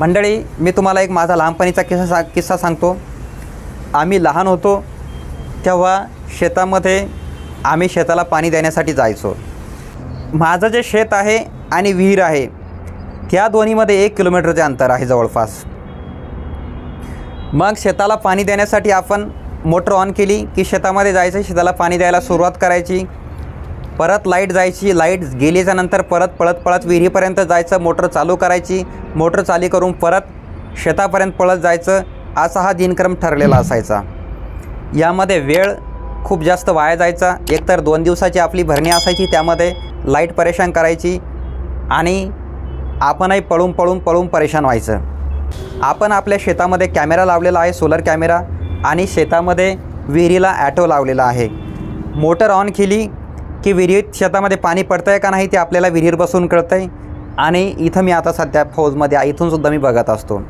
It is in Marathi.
मंडळी मी तुम्हाला एक माझा लहानपणीचा किस्सा सा किस्सा सांगतो. आम्ही लहान होतो तेव्हा शेतामध्ये आम्ही शेताला पाणी देण्यासाठी जायचो. माझं जे शेत आहे आणि विहीर आहे त्या दोन्हीमध्ये एक किलोमीटरचे अंतर आहे जवळपास. मग शेताला पाणी देण्यासाठी आपण मोटर ऑन केली की शेतामध्ये जायचं शेताला पाणी द्यायला सुरुवात करायची. परत लाइट जायची लाइट गेल्याच्यानंतर परत पळत पळत विहिरीपर्यंत जायचं मोटर चालू करायची मोटर चालू करून परत शेतापर्यंत पळत जायचं असा हा दिनक्रम ठरलेला असायचा. यामध्ये वेळ खूप जास्त वाया जायचा. एकतर दोन दिवसाची आपली भरणी असायची त्यामध्ये लाइट परेशान करायची आणि आपणही पळून पळून पळून परेशान व्हायचं. आपण आपल्या शेतामध्ये कॅमेरा लावलेला आहे सोलर कॅमेरा आणि शेतामध्ये विहिरीला ॲटो लावलेला आहे. मोटर ऑन केली की विहिरीत शेतामध्ये पाणी पडतं आहे का नाही ते आपल्याला विहीर बसून कळतं आहे आणि इथं मी आता सध्या फौजमध्ये आहे. इथूनसुद्धा मी बघत असतो.